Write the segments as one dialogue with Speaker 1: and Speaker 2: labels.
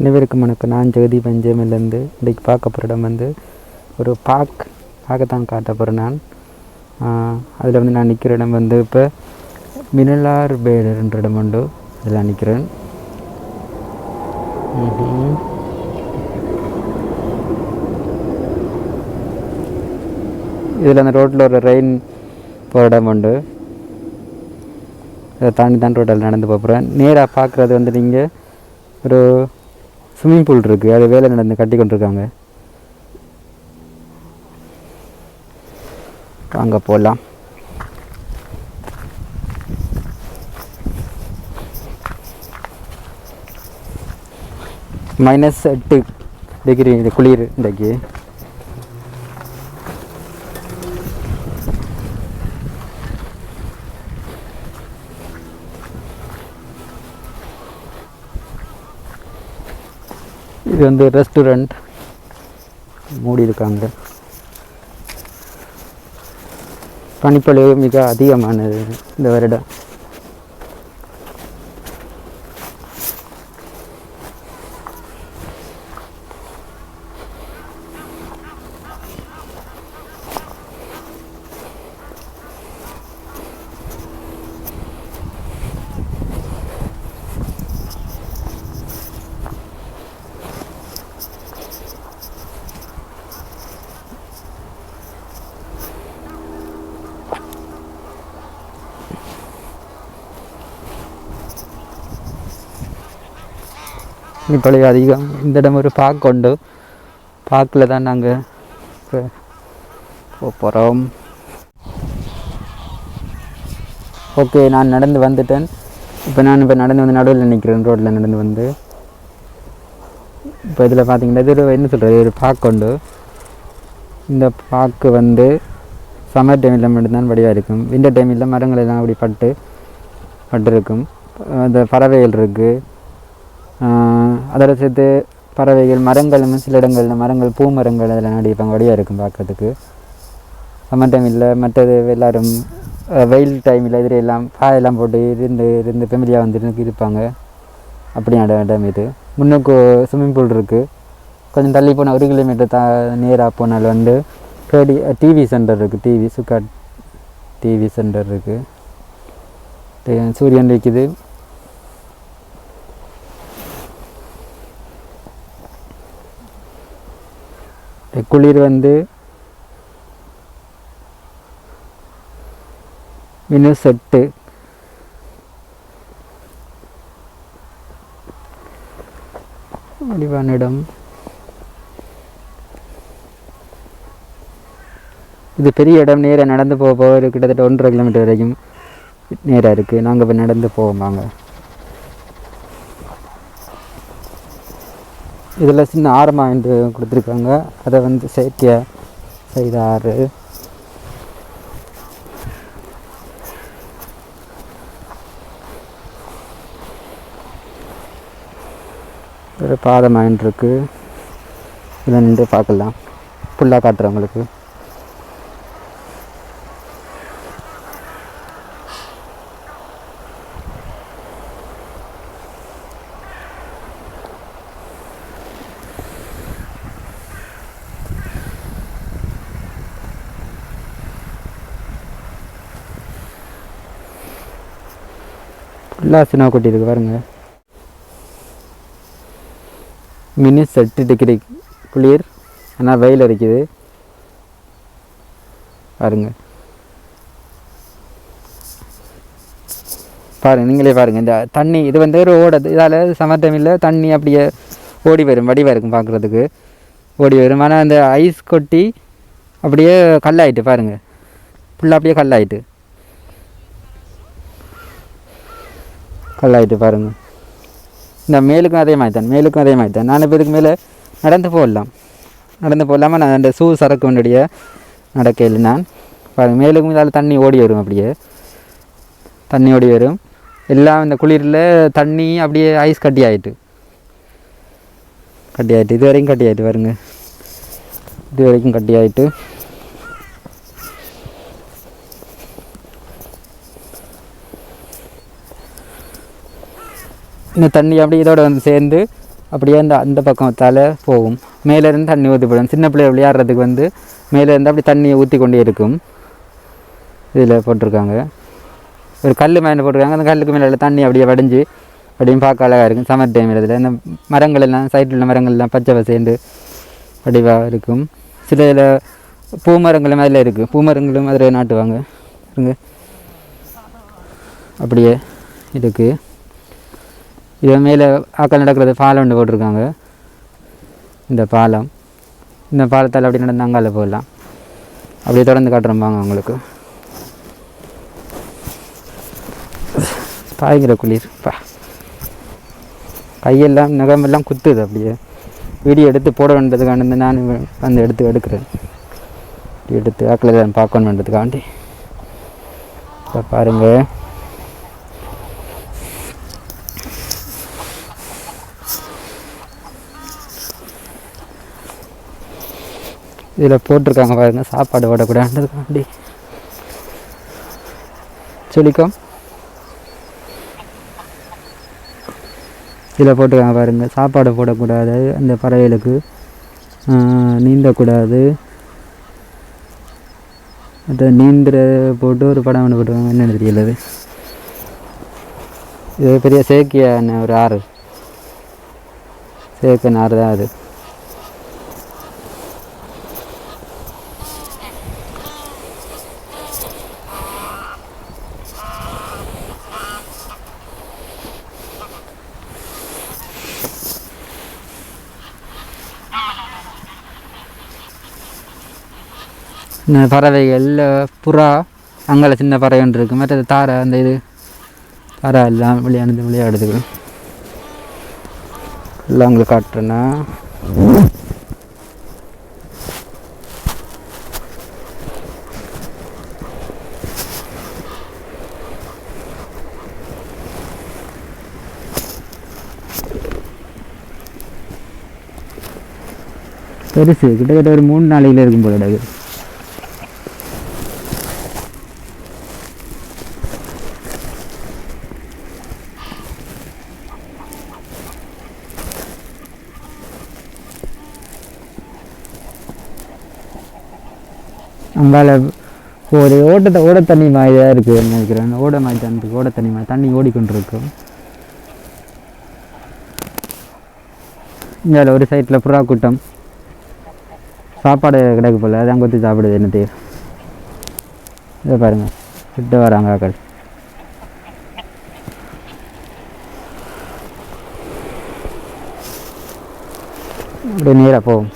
Speaker 1: அனைவருக்கும் வணக்கம். நான் ஜெகதி பஞ்சமிலேருந்து இன்றைக்கு பார்க்க போகிற இடம் வந்து ஒரு பார்க் பார்க்கத்தான் காட்ட போகிறேன் நான். அதில் வந்து நான் நிற்கிற இடம் வந்து இப்போ மினலார் பேடர்ன்ற இடம் உண்டு. அதில் நிற்கிறேன் இதில் அந்த ரோட்டில் ஒரு ரெயின் போகிற இடம் உண்டு. இதை தாண்டி தான் ரோட்டில் நடந்து போகிறேன் நேராக பார்க்குறது வந்து நீங்கள் ஒரு ஸ்விம்மிங் பூல் இருக்குது அது வேலை நடந்து கட்டி கொண்டிருக்காங்க. அங்கே போகலாம் மைனஸ் எட்டு டிகிரி இது குளிர் இன்றைக்கு. இது வந்து ரெஸ்டாரண்ட் மூடி இருக்காங்க பனிப்பொழிவு மிக அதிகமானது இந்த வருடம். பனிப்பொழிவு அதிகம். இந்த இடம் ஒரு பார்க் உண்டு. பார்க்கில் தான் நாங்கள் இப்போ போகிறோம் ஓகே நான் நடந்து வந்துட்டேன். இப்போ நான் இப்போ நடந்து வந்து நடுவில் நிற்கிறேன் ரோட்டில் நடந்து வந்து. இப்போ இதில் பார்த்தீங்கன்னா இது என்ன சொல்கிறது ஒரு பார்க் உண்டு. இந்த பார்க்கு வந்து சம்மர் டைமில் மட்டும்தான் வடிவாக இருக்கும். விண்டர் டைமில் மரங்கள் எல்லாம் அப்படி பட்டு பட்டு இருக்கும் அந்த பறவைகள் இருக்குது அதோட சேர்த்து பறவைகள் மரங்கள் சில இடங்களில் மரங்கள் பூ மரங்கள் அதில் நடிப்பாங்க வழியாக இருக்கும் பார்க்கறதுக்கு. சம்மர் இல்லை மற்றது எல்லோரும் வெயில் டைமில் இதில் எல்லாம் பாயெல்லாம் போட்டு இருந்து இருந்து ஃபெமிலியாக வந்துருந்து இருப்பாங்க. அப்படியான இடம் இது. முன்னுக்கு ஸ்விம்மிங் பூல் இருக்குது கொஞ்சம் தள்ளி போனால் ஒரு கிலோமீட்டர் தா நேராக போனால் வந்து கேடி டிவி சென்டர் இருக்குது டிவி சுக்கா டிவி சென்டர் இருக்குது சூரியன் இருக்குது குளிர் வந்து இன்னும் செட்டு. வடிவானிடம். இது பெரிய இடம் நேராக நடந்து போக போக ஒரு கிட்டத்தட்ட ஒன்றரை கிலோமீட்டர் வரைக்கும் நேராக இருக்குது நாங்கள் இப்போ நடந்து போவோம் வாங்க. இதில் சின்ன ஆரம் என்று கொடுத்துருக்காங்க. அதை வந்து செயற்கையாக செய்த ஆறு ஒரு பாதை மைண்ட் இதில் நின்று பார்க்கலாம். ஃபுல்லாக காட்டுறவங்களுக்கு ஃபுல்லாக சினா கொட்டியிருக்கு பாருங்கள் பாருங்க. மினிஸ் எட்டு டிகிரி குளிர் ஆனால் வெயில் அடிக்குது. பாருங்க. பாருங்கள் நீங்களே பாருங்கள் இந்த தண்ணி இது வந்து ஒரு ஓடது இதால் சம்மர் டைமில் தண்ணி அப்படியே ஓடி வரும் வடிவாக இருக்கும் பார்க்குறதுக்கு ஓடி வரும். ஆனால் அந்த ஐஸ் கொட்டி அப்படியே கல்லாயிட்டு பாருங்க. ஃபுல்லாக அப்படியே கல்லாயிட்டு. கல்லாயிட்டு பாருங்கள் இந்த மேலுக்கும் அதே மாதிரி தான் மேலுக்கும் அதே மாதிரி தான். நான் இப்போ இதுக்கு மேலே நடந்து போடலாம். நடந்து போடலாமல் நான் அந்த ஷூ சரக்கு முன்னாடியே நடக்கையில் நான் பாருங்கள் மேலுக்கும் இதால் தண்ணி ஓடி வரும் அப்படியே. தண்ணி ஓடி வரும். எல்லாம் இந்த குளிரில் தண்ணி அப்படியே ஐஸ் கட்டி ஆகிட்டு கட்டி ஆயிட்டு இது வரைக்கும் கட்டி ஆகிட்டு பாருங்கள் இது வரைக்கும் கட்டி ஆகிட்டு இந்த தண்ணி அப்படியே இதோட வந்து சேர்ந்து அப்படியே அந்த அந்த பக்கத்தால் போகும். மேலேருந்து தண்ணி ஊற்றி போடும். சின்ன பிள்ளை விளையாடுறதுக்கு வந்து மேலேருந்து அப்படி தண்ணியை ஊற்றி கொண்டே இருக்கும். இதில் போட்டிருக்காங்க. ஒரு கல் மேலே போட்டிருக்காங்க. அந்த கல்லுக்கு மேலே தண்ணி அப்படியே வடிஞ்சு அப்படியும் பார்க்க அழகாக இருக்கும். சம்மர் டைம் இதில். இந்த மரங்கள் எல்லாம் சைடில் உள்ள மரங்கள் எல்லாம் பச்சை பசேண்டு வடிவாக இருக்கும். சில இதில் பூ மரங்களும் அதில் இருக்குது பூ மரங்களும் அதில் நாட்டுவாங்க. இருங்க அப்படியே இருக்குது இது மேலே ஆக்கள் நடக்கிறது பாலம் ஒன்று போட்டிருக்காங்க. இந்த பாலம். இந்த பாலத்தால் அப்படி நடந்து அங்கால போகலாம் அப்படியே தொடர்ந்து காட்டுறம்பாங்க அவங்களுக்கு பாய்கிற குளிர். பா. கையெல்லாம் நகமெல்லாம் குத்துது அப்படியே. வீடியோ எடுத்து போட வேண்டதுக்காண்டி நான் வந்து எடுத்து எடுக்கிறேன். எடுத்து ஆக்களை பார்க்கணுன்றதுக்காண்டி இப்போ பாருங்கள் இதில் போட்டிருக்காங்க பாருங்க சாப்பாடு ஓடக்கூடாதுன்றதுக்காண்டி சொல்லிக்கோ இதில் போட்டிருக்காங்க பாருங்கள் சாப்பாடு போடக்கூடாது அந்த பறவைகளுக்கு நீந்தக்கூடாது. அது நீந்துற போட்டு ஒரு படம் ஒன்று போட்டுருவாங்க என்னன்னு தெரியல அது. இது பெரிய செயற்கையான ஒரு ஆறு. செயற்கை ஆறு தான் அது. பறவைகள் புறா அங்கே சின்ன பறவை ஒன்று இருக்குது மற்றது தாரை அந்த இது. தாரா எல்லாம் விளையாண்டு விளையாடுதுகள் எல்லாம் உங்களுக்கு காட்டுறேன்னா பெருசு. கிட்டத்தட்ட ஒரு மூணு நாளையில் இருக்கும் போல இருக்குது அங்கால ஒரு ஓட்டத்தை ஓட தண்ணி மாதிரி தான் இருக்குது நினைக்கிறேன். ஓட மாதிரி தான் இருக்குது ஓட தண்ணி மாதிரி தண்ணி ஓடிக்கொண்டிருக்கும் இங்கே ஒரு சைட்டில் புறா கூட்டம். சாப்பாடு கிடக்கு போல. அதான் கொத்தி சாப்பிடுது என்ன இதை பாருங்கள் கிட்ட வராங்க ஆக்கள். அப்படியே நேராக போகும்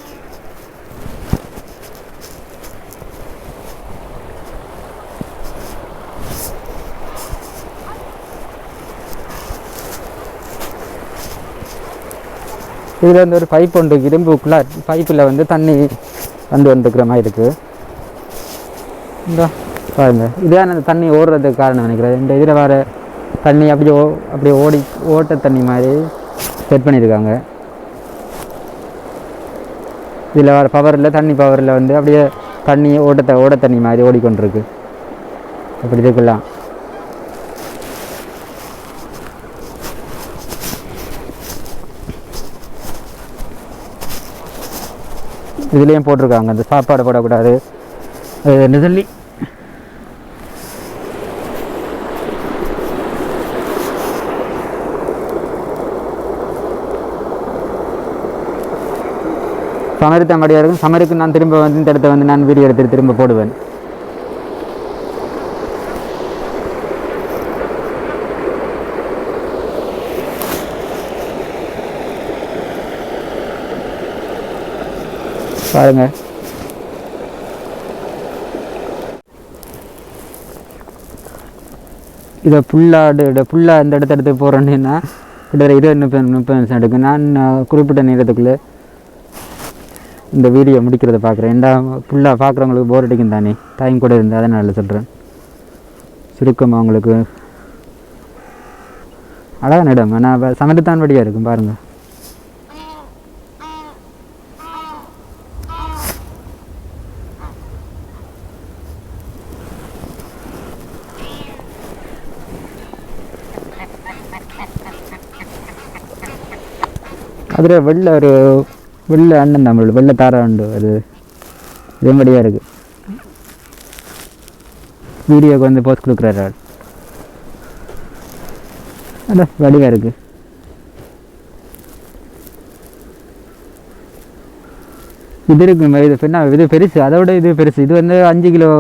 Speaker 1: இதில் வந்து ஒரு பைப் ஒன்று இரும்புக்குள்ள பைப்பில் வந்து தண்ணி வந்து வந்துருக்கிற மாதிரி இருக்குது இந்த பாருங்க. இதான் அந்த தண்ணி ஓடுறதுக்கு காரணம் நினைக்கிறேன். இந்த இதில் வர தண்ணி அப்படியே ஓ அப்படியே ஓடி ஓட்ட தண்ணி மாதிரி செட் பண்ணியிருக்காங்க. இதில் வர பவரில் தண்ணி பவரில் வந்து அப்படியே தண்ணி ஓட்டத்தை ஓட தண்ணி மாதிரி ஓடிக்கொண்டிருக்கு. அப்படி இருக்கலாம் இதுலேயும் போட்டிருக்காங்க. இந்த சாப்பாடு போடக்கூடாது. நிதல்லி சமரித்த மடியாக இருக்கும் சமருக்கு நான் திரும்ப வந்து இந்த இடத்த வந்து நான் வீடியோ எடுத்து திரும்ப போடுவேன். பாருங்க. இதை ஃபுல்லாக இதை ஃபுல்லாக இந்த இடத்த எடுத்து போகிறேன்னா கிட்டத்தட்ட இருபது முப்பது முப்பது நிமிஷம் எடுக்கும். நான் குறிப்பிட்ட நேரத்துக்குள்ளே இந்த வீடியோ முடிக்கிறத பார்க்குறேன். ஏன்டா ஃபுல்லாக பார்க்குறவங்களுக்கு போர் அடிக்கும் தானே? டைம் கூட இருந்து அதனால் சொல்கிறேன் சுருக்கமாக உங்களுக்கு அழகான இடம். ஆனால் சமத்துத்தான் வழியாக இருக்கும். பாருங்கள் அதில் வெள்ளை ஒரு வெள்ளை அண்ணன் தமிழ் வெள்ளை தாரா உண்டு அது இதம்படியாக இருக்குது வீடியோக்கு வந்து போஸ்ட் கொடுக்குறாரு ஆள். அதான் வடிவாக இருக்குது இது இருக்கு இது பின்ன இது பெருசு அதை விட இது பெருசு. இது வந்து அஞ்சு கிலோ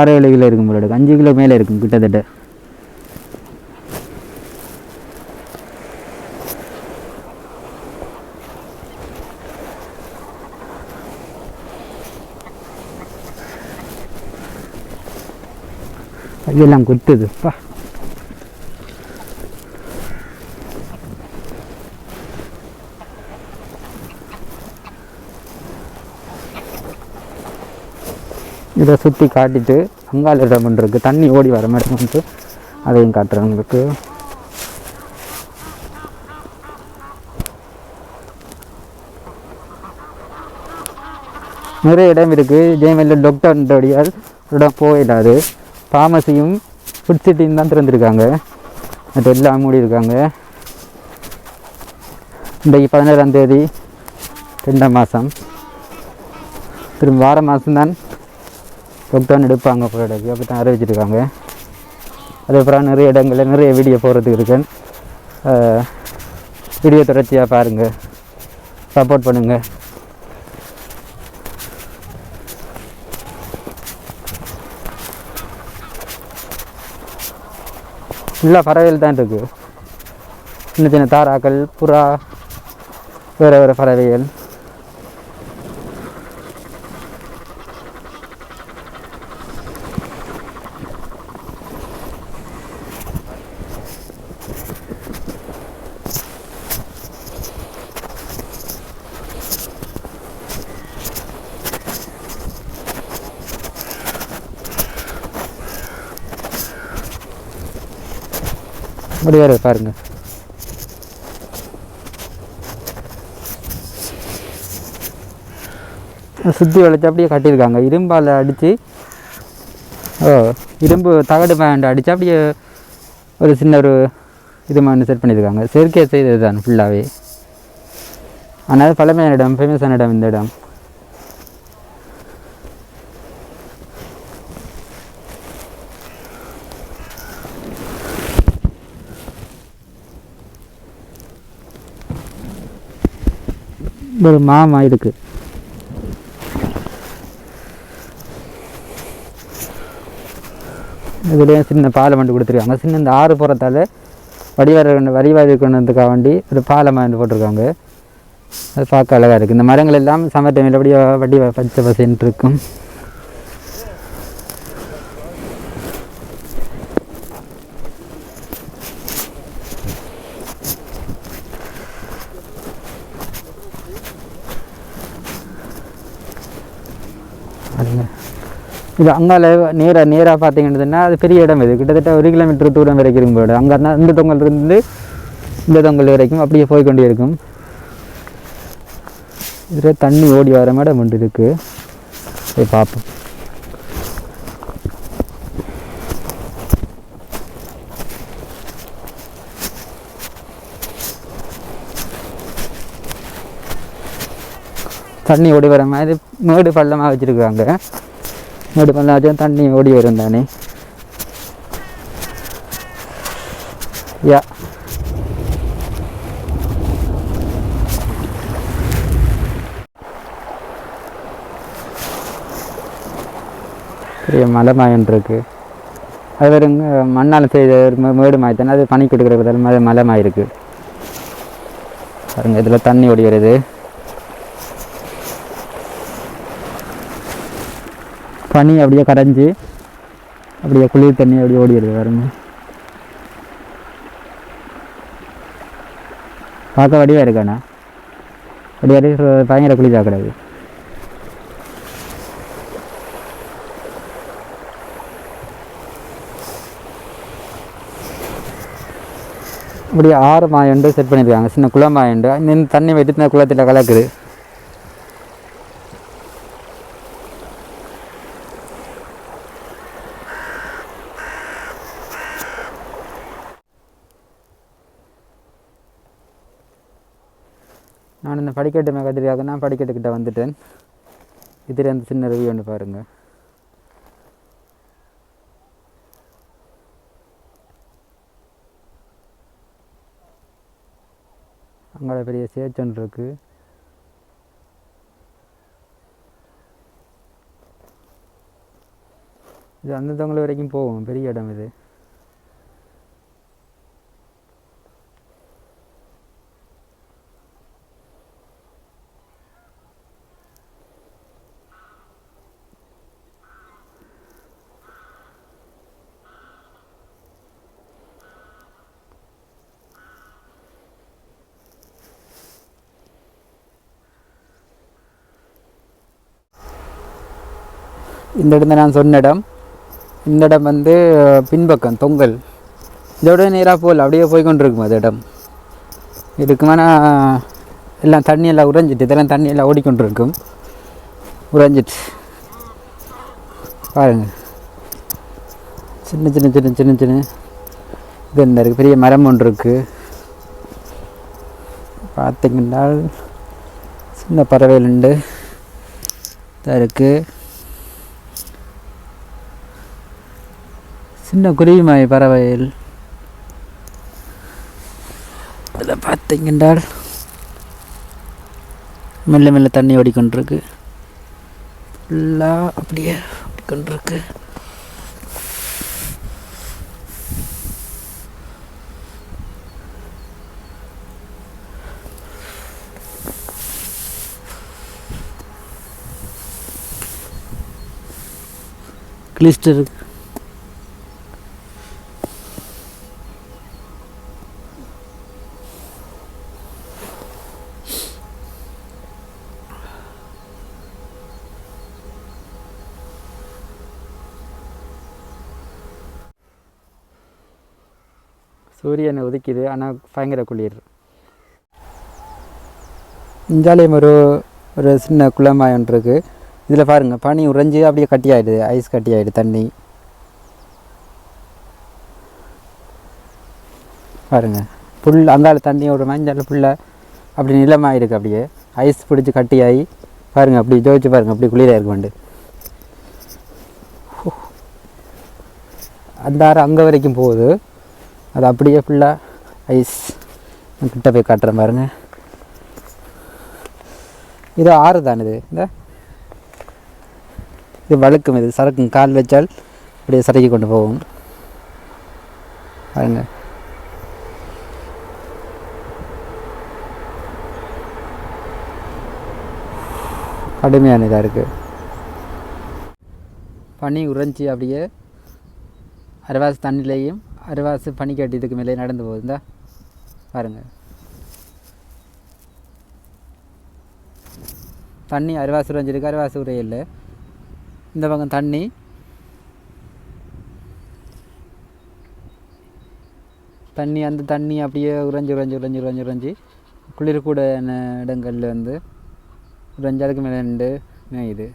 Speaker 1: ஆறு ஏழு கிலோ இருக்கும் போல அஞ்சு கிலோ மேலே இருக்கும் கிட்டத்தட்ட. இதெல்லாம் குத்துது பா. இதை சுற்றி காட்டிட்டு அங்கால இடம் ஒன்று இருக்குது தண்ணி ஓடி வர மாதிரி வந்து அதையும் காட்டுறேன் உங்களுக்கு. நிறைய இடம் இருக்குது ஜெயமல்ல டாக்டர்ன்றடியால் இடம் போயிடாது. ஃபார்மசியும் ஃபுட் சிட்டியும் தான் திறந்துருக்காங்க. மற்ற எல்லாம் மூடி இருக்காங்க. இன்றைக்கு பதினேழாம் தேதி ரெண்டாம் மாதம் திரும்ப வார மாதம்தான் லாக்டவுன் எடுப்பாங்க போல அப்படி தான் அறிவிச்சிருக்காங்க. அதுக்கப்புறம் நிறைய இடங்களில் நிறைய வீடியோ போடுறதுக்கு இருக்கேன் வீடியோ தொடர்ச்சியாக பாருங்கள் சப்போர்ட் பண்ணுங்கள் ஃபுல்லாக பறவைகள் தான் இருக்குது சின்ன சின்ன தாராக்கள் புறா வேறு வேறு பறவைகள். முடியாத பாருங்கள் சுற்றி வளைச்சு அப்படியே கட்டியிருக்காங்க. இரும்பால் அடித்து ஓ இரும்பு தகடு பேண்ட் அடித்து அப்படியே ஒரு சின்ன ஒரு இது மாதிரி செட் பண்ணியிருக்காங்க. செயற்கை செய்தது தான் ஃபுல்லாகவே ஆனால் பழமையான இடம் ஃபேமஸான இடம் இந்த இடம். ஒரு மாமா இருக்கு இதுலேயும் சின்ன பாலை வந்து கொடுத்துருக்காங்க. சின்ன இந்த ஆறு போகிறதால வடிவாரி வரிவாரி கொண்டதுக்காக வேண்டி ஒரு பாலம் போட்டிருக்காங்க. அது பார்க்க அழகாக இருக்குது இந்த மரங்கள் எல்லாம் சம்மர் டைமில் வடி பச்சை பசேன்ட்டு இருக்கும் இது அங்கால நேராக நேராக பார்த்தீங்கன்னா அது பெரிய இடம் இது. கிட்டத்தட்ட ஒரு கிலோமீட்டர் தூரம் வரைக்கும் இருக்கும் போய்டும். அங்கே தான் இந்த தொங்கல் இருந்து இந்த தொங்கல் வரைக்கும் அப்படியே போய் கொண்டே இருக்கும். இதில் தண்ணி ஓடி வர மேடம் ஒன்று இருக்குது போய் பார்ப்போம். தண்ணி ஓடி வர மாதிரி மேடு பள்ளமாக வச்சுருக்காங்க. மேடு பள்ளம் தண்ணி ஓடி வரும் தானே யா பெரிய மலை மாயன் இருக்குது அது ஒரு மண்ணால் செய்த ஒரு மேடு மாய் தானே அது பனி கொடுக்குற மலை மலை மாய் பாருங்கள் பாருங்க இதில் தண்ணி ஓடி வருது பனி அப்படியே கரைஞ்சி அப்படியே குளிர் தண்ணி அப்படியே ஓடிடுது வருது பாருங்க. பார்க்க வடிவாக இருக்காண்ணா அப்படியே பயங்கர குளிராக கிடையாது இப்படி ஆறு மாயண்டு செட் பண்ணியிருக்காங்க. சின்ன குளம் மாயண்டு இந்த தண்ணி வெட்டி இந்த குளத்தில் கலக்குது நான் இந்த படிக்கட்டு மேகத்திரியாக நான் படிக்கட்டுக்கிட்ட வந்துட்டேன். இதில் அந்த சின்ன ரிவ்யூ ஒன்று பாருங்கள் அங்கே பெரிய சேச் ஒன்று இருக்குது இது அந்த தொங்கல் வரைக்கும் போகும் பெரிய இடம் இது. இந்த இடம் நான் சொன்ன இடம் இந்த இடம் வந்து பின்பக்கம் தொங்கல். இதோட நேராக போகல அப்படியே போய் கொண்டிருக்கும் அது இடம். மேலே எல்லாம் தண்ணியெல்லாம் உறைஞ்சிட்டு இதெல்லாம் தண்ணியெல்லாம் ஓடிக்கொண்டிருக்கும். உறைஞ்சிட்டு. பாருங்கள் சின்ன சின்ன சின்ன சின்ன சின்ன. இது இந்த இருக்குது பெரிய மரம் ஒன்று இருக்குது பார்த்திங்கன்னா சின்ன பறவைகள் உண்டு. இதாக இருக்குது சின்ன குருவிமாய் பறவையில். இதில் பார்த்தீங்கன்றால் மெல்ல மெல்ல தண்ணி ஓடிக்கொண்டிருக்கு. ஃபுல்லாக அப்படியே ஓடிக்கொண்டிருக்கு. கிளிஸ்டர் சூரியன் ஆனால் பயங்கர குளிர். இஞ்சாலியம் ஒரு ஒரு சின்ன குளமாய் இருக்குது இதில் பாருங்கள் பனி உறைஞ்சி அப்படியே கட்டி ஆயிடுது ஐஸ் கட்டி ஆயிடுது தண்ணி. பாருங்க புல் அங்கால தண்ணியை ஒரு மஞ்சள் புல்லை? அப்படி நிலமாக இருக்குது அப்படியே. ஐஸ் பிடிச்சி கட்டியாகி பாருங்கள் அப்படி ஜோதிச்சு பாருங்கள் அப்படி குளிராக இருக்கு வந்து அந்த ஆறு அங்கே வரைக்கும் போகுது. அது அப்படியே ஃபுல்லாக ஐஸ். கிட்ட போய் காட்டுறேன் பாருங்க. இது ஆறு தான் இது. இந்த. இது வழுக்கும் இது. சரக்கும் கால் வச்சால் அப்படியே சரக்கி கொண்டு போகும். பாருங்க. கடுமையான இதாக இருக்குது பனி உறைஞ்சி அப்படியே அரைவாசி தண்ணிலையும் அரைவாசி பனி கட்டியதுக்கு மேலே நடந்து போகுதுந்தா பாருங்கள் தண்ணி அரைவாசி உறைஞ்சிருக்கு அரைவாசி இல்லை. இந்த பக்கம் தண்ணி. தண்ணி அந்த தண்ணி அப்படியே உறைஞ்சி உறைஞ்சி உறைஞ்சி உறைஞ்சி உறைஞ்சி குளிர்கூட இடங்களில் வந்து உறைஞ்சி அதுக்கு மேலே நின்று மேயுது.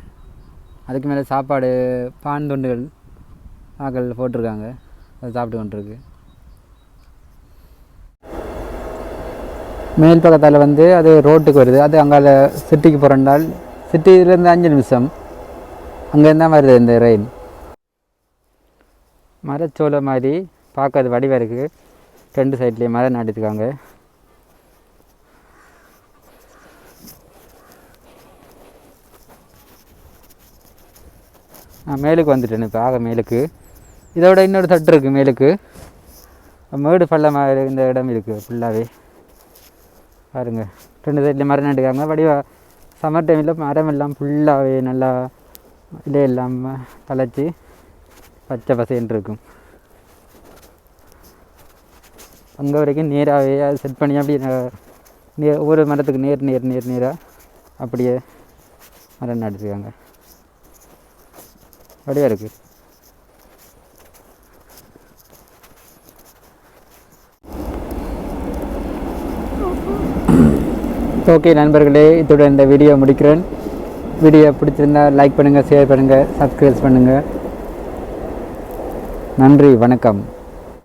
Speaker 1: அதுக்கு மேலே சாப்பாடு பான் துண்டுகள் ஆக்கள் போட்டிருக்காங்க. அதை சாப்பிட்டு கொண்டிருக்கு. மேல் பக்கத்தால் வந்து அது ரோட்டுக்கு வருது. அது அங்கால சிட்டிக்கு போகிறண்டால் சிட்டியிலேருந்து அஞ்சு நிமிஷம். அங்கேருந்து தான் வருது இந்த ரெயின் மரச்சோலை மாதிரி பார்க்க அது வடிவாக இருக்குது ரெண்டு சைட்லேயும் மரம் நடித்துக்காங்க நான் மேலுக்கு வந்துட்டேன் இப்போ ஆக மேலுக்கு. இதோட இன்னொரு தட்டு இருக்குது மேலுக்கு. மேடு பள்ளமாக இந்த இடம் இருக்குது ஃபுல்லாகவே பாருங்கள் ரெண்டு சைட்லேயும் மரம் நட்டுக்காங்க வடிவா சம்மர் டைமில் மரம் எல்லாம் ஃபுல்லாகவே நல்லா இலையெல்லாம் தழைச்சி பச்சை பசைன்னு இருக்கும். அங்கே வரைக்கும் நேராகவே அது செட் பண்ணி அப்படியே நே- ஒவ்வொரு மரத்துக்கு நேர் நேர் நேர் நேராக அப்படியே மரம் நட்டுருக்காங்க வடிவாக இருக்குது ஓகே நண்பர்களே இத்துடன் இந்த வீடியோ முடிக்கிறேன். வீடியோ பிடிச்சிருந்தா லைக் பண்ணுங்கள் ஷேர் பண்ணுங்கள் சப்ஸ்கிரைப் பண்ணுங்கள் நன்றி வணக்கம்.